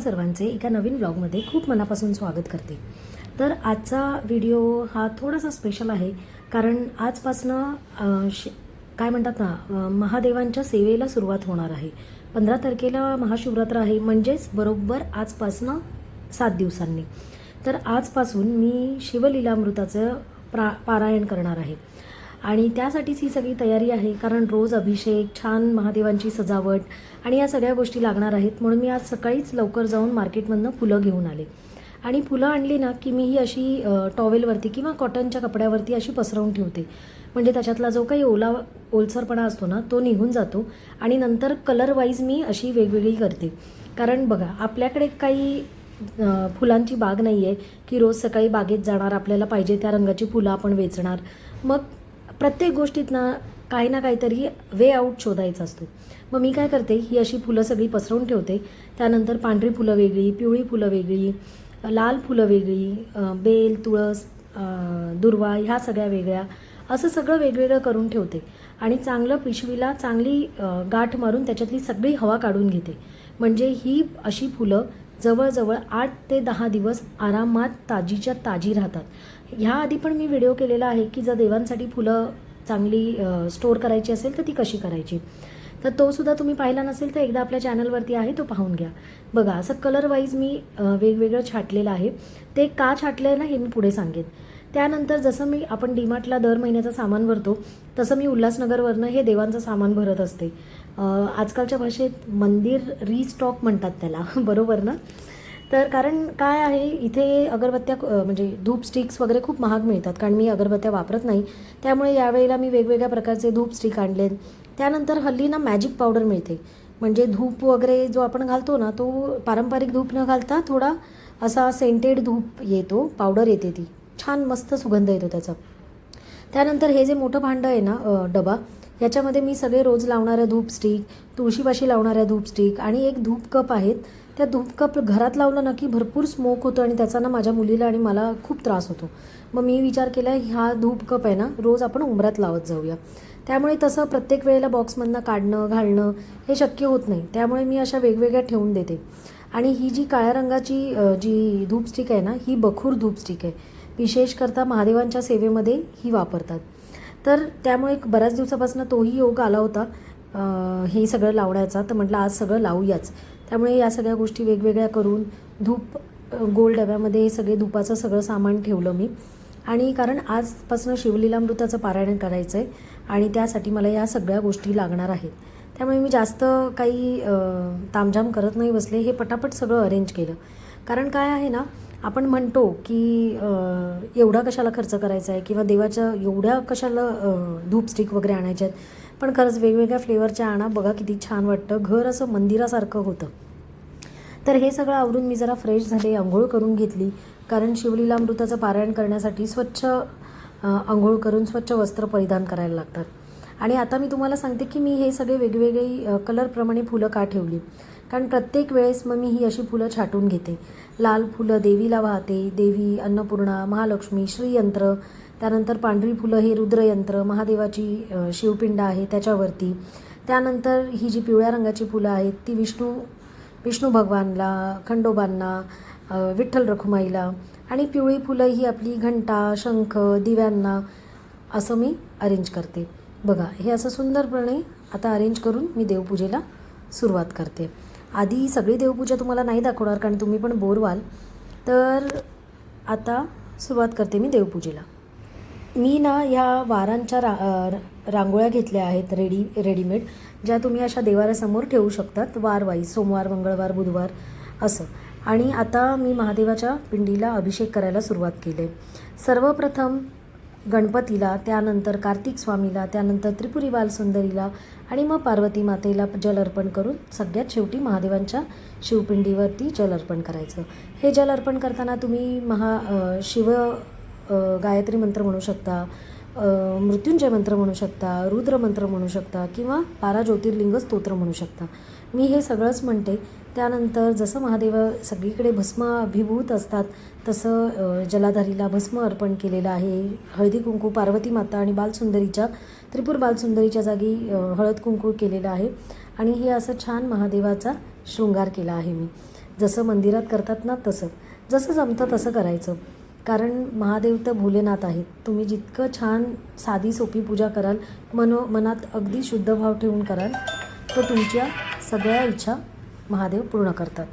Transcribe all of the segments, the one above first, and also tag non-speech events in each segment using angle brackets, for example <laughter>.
तुम्हा सर्वांचे एका नवीन ब्लॉगमध्ये खूप मनापासून स्वागत करते. तर आजचा व्हिडिओ हा थोडासा स्पेशल आहे कारण आजपासनं शि काय म्हणतात ना महादेवांच्या सेवेला सुरुवात होणार आहे. पंधरा तारखेला महाशिवरात्र आहे म्हणजेच बरोबर आजपासनं सात दिवसांनी. तर आजपासून मी शिवलीलामृताचं प्रा पारायण करणार आहे. आणि त्यासाठीच ही सगळी तयारी आहे कारण रोज अभिषेक छान महादेवांची सजावट आणि या सगळ्या गोष्टी लागणार आहेत म्हणून मी आज सकाळीच लवकर जाऊन मार्केटमधनं फुलं घेऊन आले. आणि फुलं आणली ना की मी ही अशी टॉवेलवरती किंवा कॉटनच्या कपड्यावरती अशी पसरवून ठेवते. म्हणजे त्याच्यातला जो काही ओला ओलसरपणा असतो ना तो निघून जातो आणि नंतर कलरवाईज मी अशी वेगवेगळी करते. कारण बघा आपल्याकडे काही फुलांची बाग नाही आहे की रोज सकाळी बागेत जाणार आपल्याला पाहिजे त्या रंगाची फुलं आपण वेचणार. मग प्रत्येक गोष्टीत ना काही ना काहीतरी वे आऊट शोधायचा असतो. मग मी काय करते ही अशी फुलं सगळी पसरवून ठेवते. त्यानंतर पांढरी फुलं वेगळी पिवळी फुलं वेगळी लाल फुलं वेगळी बेल तुळस दुर्वा ह्या सगळ्या वेगळ्या असं सगळं वेगवेगळं करून ठेवते. आणि चांगलं पिशवीला चांगली गाठ मारून त्याच्यातली सगळी हवा काढून घेते. म्हणजे ही अशी फुलं जवळजवळ आठ ते दहा दिवस आरामात ताजीच्या ताजी राहतात. ह्या आधी पण मी व्हिडिओ केलेला आहे की जर देवांसाठी फुलं चांगली स्टोअर करायची असेल तर ती कशी करायची? तर तो सुद्धा तुम्ही पाहिला नसेल तर एकदा आपल्या चॅनलवरती आहे तो पाहून घ्या. बघा असं कलर वाईज मी वेगवेगळं छाटलेलं आहे. ते का छाटलं आहे ना हे मी पुढे सांगेन. त्यानंतर जसं मी आपण डीमार्टला दर महिन्याचं सामान भरतो तसं मी उल्हासनगरवरनं हे देवांचं सामान भरत असते. आजकालच्या भाषेत मंदिर रिस्टॉक म्हणतात त्याला. <laughs> बरोबर ना? तर कारण काय आहे इथे अगरबत्त्या म्हणजे धूप स्टिक्स वगैरे खूप महाग मिळतात. कारण मी अगरबत्त्या वापरत नाही. त्यामुळे यावेळेला मी वेगवेगळ्या प्रकारचे धूप स्टिक आणले. त्यानंतर हल्ली ना मॅजिक पावडर मिळते. म्हणजे धूप वगैरे जो आपण घालतो ना तो पारंपरिक धूप न घालता थोडा असा सेंटेड धूप येतो पावडर येते ती. छान मस्त सुगंध येतो त्याचा. त्यानंतर हे जे मोठं भांडं आहे ना डबा याच्यामध्ये मी सगळे रोज लावणाऱ्या धूप स्टिक तुळशीपाशी लावणाऱ्या धूप स्टिक आणि एक धूप कप आहेत. त्या धूपकप घरात लावलं ना की भरपूर स्मोक होतो आणि त्याचा ना माझ्या मुलीला आणि मला खूप त्रास होतो. मग मी विचार केला हा धूप कप आहे ना रोज आपण उंबऱ्यात लावत जाऊया. त्यामुळे तसं प्रत्येक वेळेला बॉक्समधनं काढणं घालणं हे शक्य होत नाही. त्यामुळे मी अशा वेगवेगळ्या ठेवून देते. आणि ही जी काळ्या रंगाची जी धूपस्टिक आहे ना ही बखूर धूपस्टिक आहे. विशेष करता महादेवांच्या सेवेमध्ये ही वापरतात. तर त्यामुळे बऱ्याच दिवसापासून तोही योग आला होता हे सगळं लावण्याचा. तर म्हटलं आज सगळं लावूयाच. त्यामुळे या सगळ्या गोष्टी वेगवेगळ्या करून धूप गोल डब्यामध्ये हे सगळे धुपाचं सगळं सामान ठेवलं मी. आणि कारण आजपासून शिवलीलामृताचं पारायण करायचं आहे आणि त्यासाठी मला या सगळ्या गोष्टी लागणार आहेत. त्यामुळे मी जास्त काही तामझाम करत नाही बसले. हे पटापट सगळं अरेंज केलं. कारण काय आहे ना आपण म्हणतो की एवढा कशाला खर्च करायचा आहे किंवा देवाच्या एवढ्या कशाला धूपस्टिक वगैरे आणायच्या आहेत पण खरंच वेगवेगळ्या फ्लेवरच्या आणा बघा किती छान वाटतं. घर असं मंदिरासारखं होतं. तर हे सगळं आवरून मी जरा फ्रेश झाले आंघोळ करून घेतली. कारण शिवलीला अमृताचं पारायण करण्यासाठी स्वच्छ आंघोळ करून स्वच्छ वस्त्र परिधान करायला लागतात. आणि आता मी तुम्हाला सांगते की मी हे सगळे वेगवेगळी कलरप्रमाणे फुलं का ठेवली? कारण प्रत्येक वेळेस मग मी ही अशी फुलं छाटून घेते. लाल फुलं देवीला वाहते देवी अन्नपूर्णा महालक्ष्मी श्रीयंत्र त्यानंतर पांढरी फुलं हे रुद्रयंत्र महादेवाची शिवपिंड आहे त्याच्यावरती. त्यानंतर ही जी पिवळ्या रंगाची फुलं आहेत ती विष्णू विष्णू भगवानला खंडोबांना विठ्ठल रखुमाईला आणि पिवळी फुलं ही आपली घंटा शंख दिव्यांना असं मी अरेंज करते. बघा हे असं सुंदरपणे आता अरेंज करून मी देवपूजेला सुरुवात करते. आधी सगळी देवपूजा तुम्हाला नाही दाखवणार कारण तुम्ही पण बोर व्हाल तर आता सुरुवात करते मी देवपूजेला. मी ना ह्या वारांच्या रा रांगोळ्या घेतल्या आहेत रेडी रेडीमेड ज्या तुम्ही अशा देवारासमोर ठेवू शकतात वारवाईज सोमवार मंगळवार बुधवार असं. आणि आता मी महादेवाच्या पिंडीला अभिषेक करायला सुरुवात केली. सर्वप्रथम गणपतीला त्यानंतर कार्तिक स्वामीला त्यानंतर त्रिपुरी बालसुंदरीला आणि मग पार्वती मातेला जल अर्पण करून सगळ्यात शेवटी महादेवांच्या शिवपिंडीवरती जल अर्पण करायचं. हे जल अर्पण करताना तुम्ही महा शिव गायत्री मंत्र म्हणू शकता मृत्युंजय मंत्र म्हणू शकता रुद्र मंत्र म्हणू शकता किंवा बारा ज्योतिर्लिंग स्तोत्र म्हणू शकता. मी हे सगळंच म्हणते. त्यानंतर जसं महादेव सगळीकडे भस्म अभिभूत असतात तसं जलाधारीला भस्म अर्पण केलेलं आहे. हळदी कुंकू पार्वती माता आणि बालसुंदरीच्या त्रिपूर बालसुंदरीच्या जागी हळद कुंकू केलेलं आहे. आणि हे असं छान महादेवाचा शृंगार केला आहे मी. जसं मंदिरात करतात ना तसं. जसं जमतं तसं करायचं. कारण महादेव तर भोलेनाथ आहेत. तुम्ही जितकं छान साधी सोपी पूजा कराल मनो मनात अगदी शुद्ध भाव ठेवून कराल तर तुमच्या सगळ्या इच्छा महादेव पूर्ण करतात.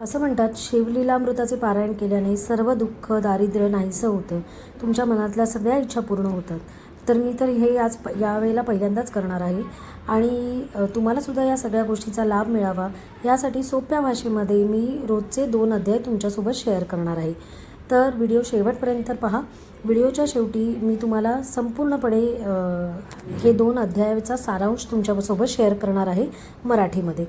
असं म्हणतात शिवलीलामृताचे पारायण केल्याने सर्व दुःख दारिद्र्य नाहीसं होतं. तुमच्या मनातल्या सगळ्या इच्छा पूर्ण होतात. तर मी तर हे आज प यावेळेला पहिल्यांदाच करणार आहे. आणि तुम्हालासुद्धा या सगळ्या गोष्टीचा लाभ मिळावा. यासाठी सोप्या भाषेमध्ये मी रोजचे दोन अध्याय तुमच्यासोबत शेअर करणार आहे. तर व्हिडिओ शेवटपर्यंत पहा. व्हिडिओच्या शेवटी मी तुम्हाला संपूर्णपणे हे दोन अध्यायाचा सारांश तुमच्यासोबत शेअर करणार आहे मराठीमध्ये.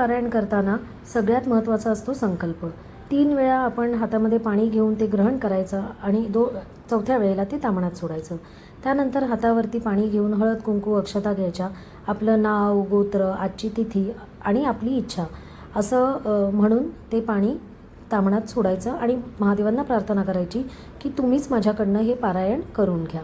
पारायण करताना सगळ्यात महत्त्वाचा असतो संकल्प. तीन वेळा आपण हातामध्ये पाणी घेऊन ते ग्रहण करायचं आणि दो चौथ्या वेळेला ते तामणात सोडायचं. त्यानंतर हातावरती पाणी घेऊन हळद कुंकू अक्षता घ्यायच्या. आपलं नाव गोत्र आजची तिथी आणि आपली इच्छा असं म्हणून ते पाणी तामणात सोडायचं आणि महादेवांना प्रार्थना करायची की तुम्हीच माझ्याकडनं हे पारायण करून घ्या.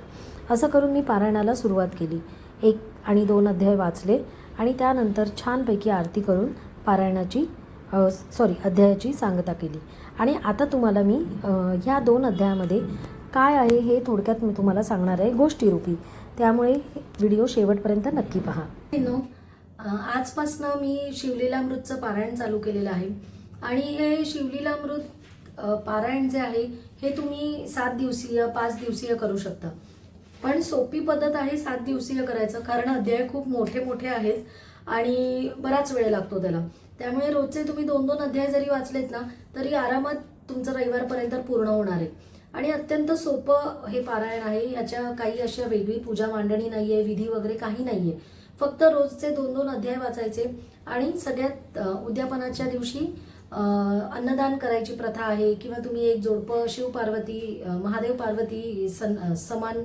असं करून मी पारायणाला सुरुवात केली. एक आणि दोन अध्याय वाचले आणि त्यानंतर छानपैकी आरती करून पारायणाची सॉरी अध्यायाची सांगता केली. आणि आता तुम्हाला मी ह्या दोन अध्यायामध्ये काय आहे हे थोडक्यात मी तुम्हाला सांगणार आहे गोष्टीरूपी. त्यामुळे व्हिडिओ शेवटपर्यंत नक्की पहा. आजपासनं मी शिवलीलामृतचं पारायण चालू केलेलं आहे. आणि हे शिवलीलामृत पारायण जे आहे हे तुम्ही सात दिवसीय पाच दिवसीय करू शकता. पण सोपी पद्धत आहे सात दिवसीय करायचं कारण अध्याय खूप मोठे मोठे आहेत. आणि बराच वेळ लागतो त्याला. त्यामुळे रोजचे तुम्ही दोन दोन अध्याय जरी वाचलेत ना तरी आरामात तुमचं रविवारपर्यंत पूर्ण होणार आहे. आणि अत्यंत सोपं हे पारायण आहे याच्या काही अशा वेगळी पूजा मांडणी नाही आहे विधी वगैरे काही नाही आहे फक्त रोजचे दोन दोन अध्याय वाचायचे आणि सगळ्यात उद्यापनाच्या दिवशी अन्नदान करायची प्रथा आहे किंवा तुम्ही एक जोडपं शिव पार्वती महादेव पार्वती सन समान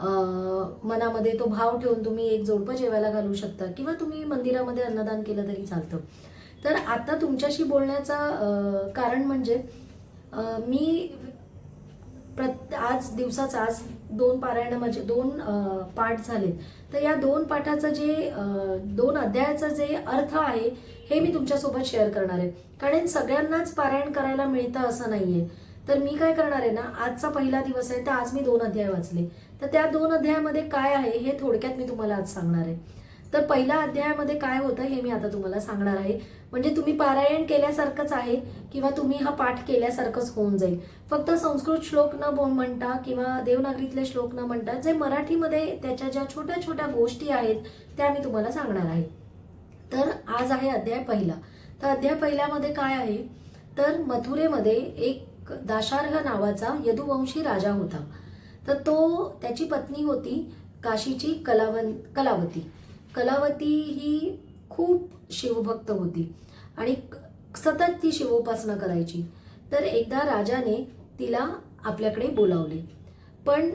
मनामध्ये तो भाव ठेवून तुम्ही एक जोडपं जेवायला घालू शकता किंवा तुम्ही मंदिरामध्ये अन्नदान केलं तरी चालतं. तर आता तुमच्याशी बोलण्याचा कारण म्हणजे मी प्रत आज दिवसाचा आज दोन पारायण म्हणजे दोन पाठ झाले तर या दोन पाठाचं जे दोन अध्यायाचा जे अर्थ आहे हे मी तुमच्यासोबत शेअर करणार आहे. कारण सगळ्यांनाच पारायण करायला मिळतं असं नाहीये. तर मी काय करणार आहे ना आजचा पहिला दिवस आहे तर आज मी दोन अध्याय वाचले. तर त्या दोन अध्यायामध्ये काय आहे हे थोडक्यात मी तुम्हाला आज सांगणार आहे. तर पहिल्या अध्यायामध्ये काय होतं हे मी आता तुम्हाला सांगणार आहे. म्हणजे तुम्ही पारायण केल्यासारखंच आहे किंवा तुम्ही हा पाठ केल्यासारखंच होऊन जाईल. फक्त संस्कृत श्लोक न बोल म्हणता किंवा देवनागरीतले श्लोक न म्हणता जे मराठीमध्ये त्याच्या ज्या छोट्या छोट्या गोष्टी आहेत त्या मी तुम्हाला सांगणार आहे. तर आज आहे अध्याय पहिला. तर अध्याय पहिल्यामध्ये काय आहे? तर मथुरेमध्ये एक दाशार्ह नावाचा यदुवंशी राजा होता. तर तो त्याची पत्नी होती काशीची कलावन कलावती. कलावती ही खूप शिवभक्त होती आणि सतत ती शिवोपासना करायची. तर एकदा राजाने तिला आपल्याकडे बोलावले. पण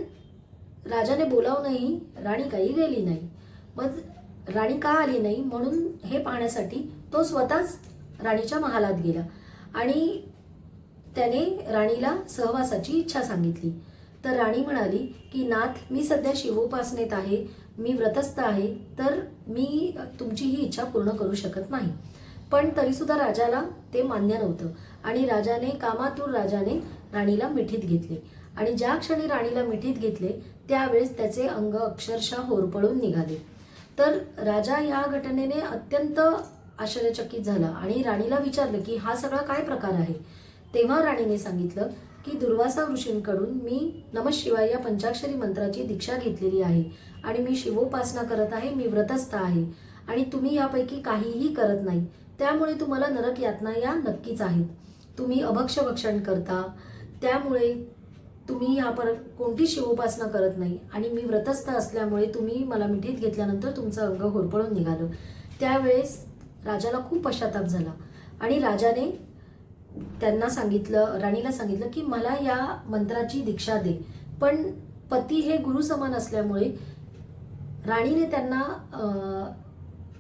राजाने बोलावूनही राणी काही गेली नाही. मग राणी का आली नाही म्हणून हे पाहण्यासाठी तो स्वतःच राणीच्या महालात गेला आणि त्याने राणीला सहवासाची इच्छा सांगितली. तर राणी म्हणाली की नाथ मी सध्या शिवोपासनेत आहे मी व्रतस्थ आहे तर मी तुमची ही इच्छा पूर्ण करू शकत नाही. पण तरीसुद्धा राजाला ते मान्य नव्हतं आणि राजाने कामातूर राजाने राणीला मिठीत घेतले. आणि ज्या क्षणी राणीला मिठीत घेतले त्यावेळेस त्याचे अंग अक्षरशः होरपळून निघाले. तर राजा ह्या घटनेने अत्यंत आश्चर्यचकित झाला आणि राणीला विचारलं की हा सगळा काय प्रकार आहे? तेव्हा राणीने सांगितलं की दुर्वासा ऋषींकडून मी नमशिवाय या पंचाक्षरी मंत्राची दीक्षा घेतलेली आहे. आणि मी शिवोपासना करत आहे मी व्रतस्थ आहे. आणि तुम्ही यापैकी काहीही करत नाही. त्यामुळे तुम्हाला नरक यातना या नक्कीच आहेत. तुम्ही अभक्ष भक्षण करता. त्यामुळे तुम्ही ह्या पर कोणती शिवोपासना करत नाही. आणि मी व्रतस्थ असल्यामुळे तुम्ही मला मिठीत घेतल्यानंतर तुमचं अंग होरपळून निघालं. त्यावेळेस राजाला खूप पश्चाताप झाला. आणि राजाने त्यांना सांगितलं राणीला सांगितलं की मला या मंत्राची दीक्षा दे. पण पती हे गुरु समान असल्यामुळे राणीने त्यांना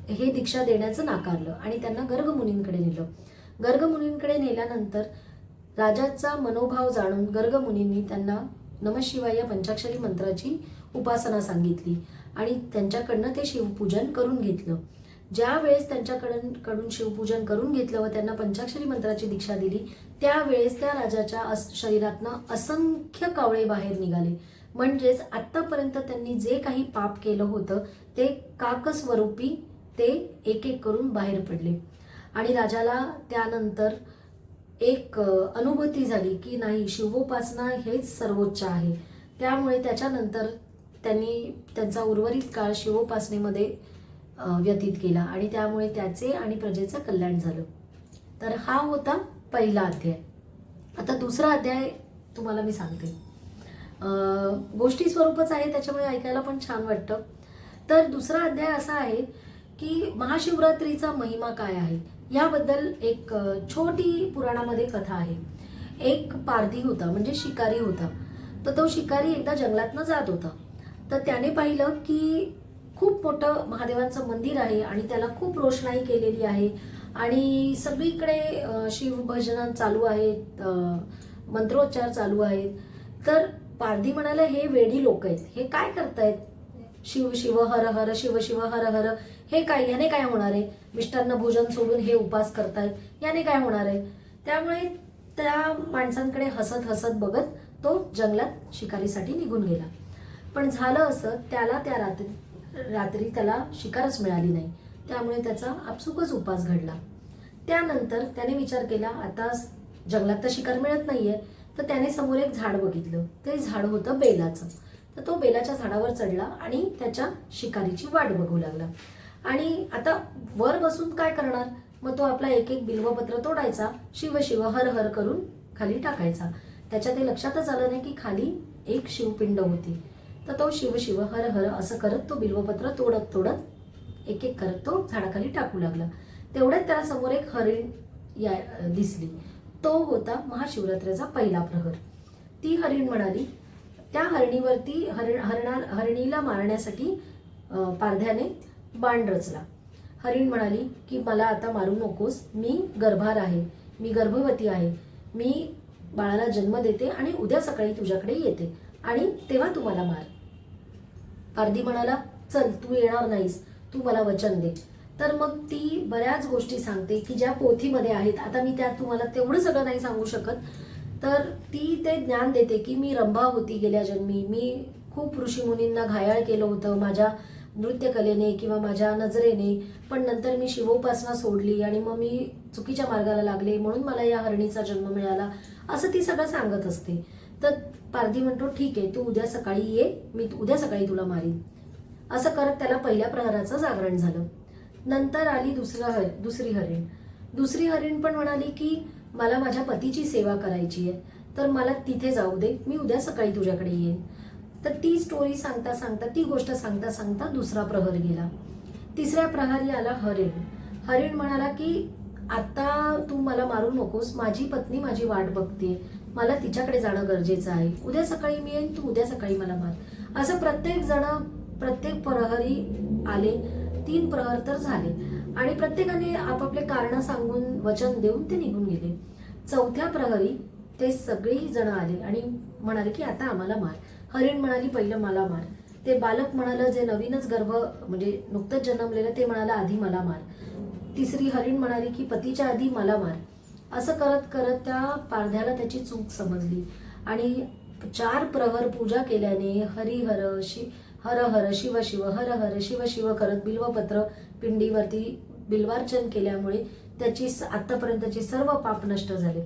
हे दीक्षा देण्याचं नाकारलं आणि त्यांना गर्गमुनींकडे नेलं. गर्गमुनींकडे नेल्यानंतर राजाचा मनोभाव जाणून गर्गमुनींनी त्यांना नमशिवाय या पंचाक्षरी मंत्राची उपासना सांगितली आणि त्यांच्याकडनं ते शिवपूजन करून घेतलं. ज्या वेळेस त्यांच्याकडून कडून शिवपूजन करून घेतलं व त्यांना पंचाक्षरी मंत्राची दीक्षा दिली त्यावेळेस त्या राजाच्या शरीरातनं असंख्य कावळे बाहेर निघाले. म्हणजेच आत्तापर्यंत त्यांनी जे काही पाप केलं होतं ते काकस्वरूपी ते एक एक करून बाहेर पडले. आणि राजाला त्यानंतर एक अनुभूती झाली की नाही शिवोपासना हेच सर्वोच्च आहे. त्यामुळे त्याच्यानंतर त्यांनी त्यांचा उर्वरित काळ शिवोपासनेमध्ये व्यतीत केला आणि त्यामुळे त्याचे आणि प्रजेचं कल्याण झालं. तर हा होता पहिला अध्याय. आता दुसरा अध्याय तुम्हाला मी सांगते. गोष्टी स्वरूपच आहे त्याच्यामुळे ऐकायला पण छान वाटतं. तर दुसरा अध्याय असा आहे की महाशिवरात्रीचा महिमा काय आहे? याबद्दल एक छोटी पुराणामध्ये कथा आहे. एक पारधी होता म्हणजे शिकारी होता. तर तो शिकारी एकदा जंगलातनं जात होता. तर त्याने पाहिलं की खूप मोठं महादेवांचं मंदिर आहे आणि त्याला खूप रोषणाई केलेली आहे. आणि सगळीकडे शिवभजन चालू आहेत मंत्रोच्चार चालू आहेत. तर पारधी म्हणाला हे वेडी लोक आहेत. हे काय करतायत? शिव शिव हर हर शिव शिव हर हर. हे काय याने काय होणार आहे? मिष्टान्न भोजन सोडून हे उपास करतायत. याने काय होणार आहे? त्यामुळे त्या माणसांकडे हसत हसत बघत तो जंगलात शिकारीसाठी निघून गेला. पण झालं असं त्याला त्या रात्री रात्री त्याला शिकारच मिळाली नाही. त्यामुळे त्याचा आपसुकच उपास घडला. त्यानंतर त्याने विचार केला आता जंगलात तर शिकार मिळत नाहीये. तर त्याने समोर एक झाड बघितलं. ते झाड होतं बेलाचं. तर तो बेलाच्या झाडावर चढला आणि त्याच्या शिकारीची वाट बघू लागला. आणि आता वर बसून काय करणार? मग तो आपला एक एक बिल्वपत्र तोडायचा शिव शिव हर हर करून खाली टाकायचा. त्याच्या ते लक्षातच आलं नाही की खाली एक शिवपिंड होती. तर तो शिव शिव हर हर असं करत तो बिल्वपत्र तोडत तोडत एक एक करत तो झाडाखाली टाकू लागला. तेवढ्यात त्याला समोर एक हरिण या दिसली. तो होता महाशिवरात्रीचा पहिला प्रहर. ती हरिण म्हणाली त्या हरणीवरती हरण हरणा हरणीला मारण्यासाठी पारध्याने बाण रचला. हरिण म्हणाली की मला आता मारू नकोस. मी गर्भार आहे. मी गर्भवती आहे. मी बाळाला जन्म देते आणि उद्या सकाळी तुझ्याकडे येते आणि तेव्हा तुम्हाला मार. पारधी म्हणाला चल तू येणार नाहीस. तू मला वचन दे. तर मग ती बऱ्याच गोष्टी सांगते की ज्या पोथीमध्ये आहेत. आता मी त्यात तुम्हाला तेवढं सगळं नाही सांगू शकत. तर ती ते ज्ञान देते की मी रंभा होती गेल्या जन्मी. मी खूप ऋषीमुनींना घायाळ केलं होतं माझ्या नृत्यकलेने किंवा माझ्या नजरेने. पण नंतर मी शिवोपासना सोडली आणि मग मी चुकीच्या मार्गाला लागले. म्हणून मला या हरणीचा जन्म मिळाला. असं ती सगळं सांगत असते. तर पारधी म्हणतो ठीक आहे तू उद्या सकाळी ये मी उद्या सकाळी तुला मारीन. असं करत त्याला पहिल्या प्रहराचं जागरण झालं. नंतर आली दुसरा हर दुसरी हरिण. दुसरी हरिण पण म्हणाली की मला माझ्या पतीची सेवा करायची आहे तर मला तिथे जाऊ दे मी उद्या सकाळी तुझ्याकडे येईन. तर ती स्टोरी सांगता सांगता ती गोष्ट सांगता सांगता दुसरा प्रहर गेला. तिसऱ्या प्रहरी आला हरिण. हरिण म्हणाला की आता तू मला मारू नकोस माझी पत्नी माझी वाट बघते मला तिच्याकडे जाणं गरजेचं आहे. उद्या सकाळी मी येईन तू उद्या सकाळी मला मार. असं प्रत्येक जण प्रत्येक प्रहरी आले तीन प्रहर तर झाले. आणि प्रत्येकाने आपापले कारण सांगून वचन देऊन ते निघून गेले. चौथ्या प्रहरी ते सगळी जण आले आणि म्हणाले की आता आम्हाला मार. हरिण म्हणाली पहिलं मला मार. ते बालक म्हणालं जे नवीनच गर्भ म्हणजे नुकतंच जन्मलेलं ते म्हणाला आधी मला मार. तिसरी हरिण म्हणाली की पतीच्या आधी मला मार. असं करत करत त्या पारध्याला त्याची चूक समजली. आणि चार प्रहर पूजा केल्याने हरिहर शि हर हर शिव शिव हर हर शिव शिव करत बिल्वपत्र पिंडीवरती बिल्वार्चन केल्यामुळे त्याची स- सर्व पाप नष्ट झाले.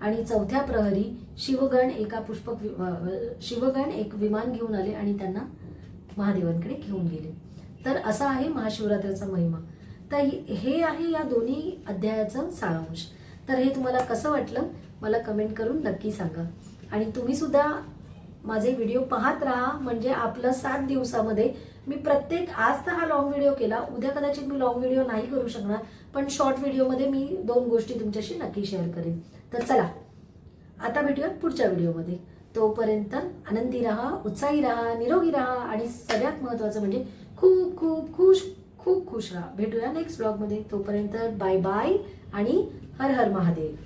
आणि चौथ्या प्रहरी शिवगण एका पुष्पक वि- शिवगण एक विमान घेऊन आले आणि त्यांना महादेवांकडे घेऊन गेले. तर असा आहे महाशिवरात्रीचा महिमा. तर हे- हे आहे या दोन्ही अध्यायाचं सारांश. तर हे तुम्हाला कसं वाटलं मला कमेंट करून नक्की सांगा. आणि तुम्ही सुद्धा माझे व्हिडिओ पाहत राहा म्हणजे आपलं सात दिवसामध्ये मी प्रत्येक आज तर हा लॉंग व्हिडिओ केला उद्या कदाचित मी लॉंग व्हिडिओ नाही करू शकणार पण शॉर्ट व्हिडिओमध्ये मी दोन गोष्टी तुमच्याशी नक्की शेअर करेन. तर चला आता भेटूया पुढच्या व्हिडिओमध्ये तोपर्यंत आनंदी राहा उत्साही राहा निरोगी राहा आणि सगळ्यात महत्त्वाचं म्हणजे खूप खूप खुश खूप खुश राहा. भेटूया नेक्स्ट ब्लॉगमध्ये तोपर्यंत बाय बाय आणि हर हर महादेव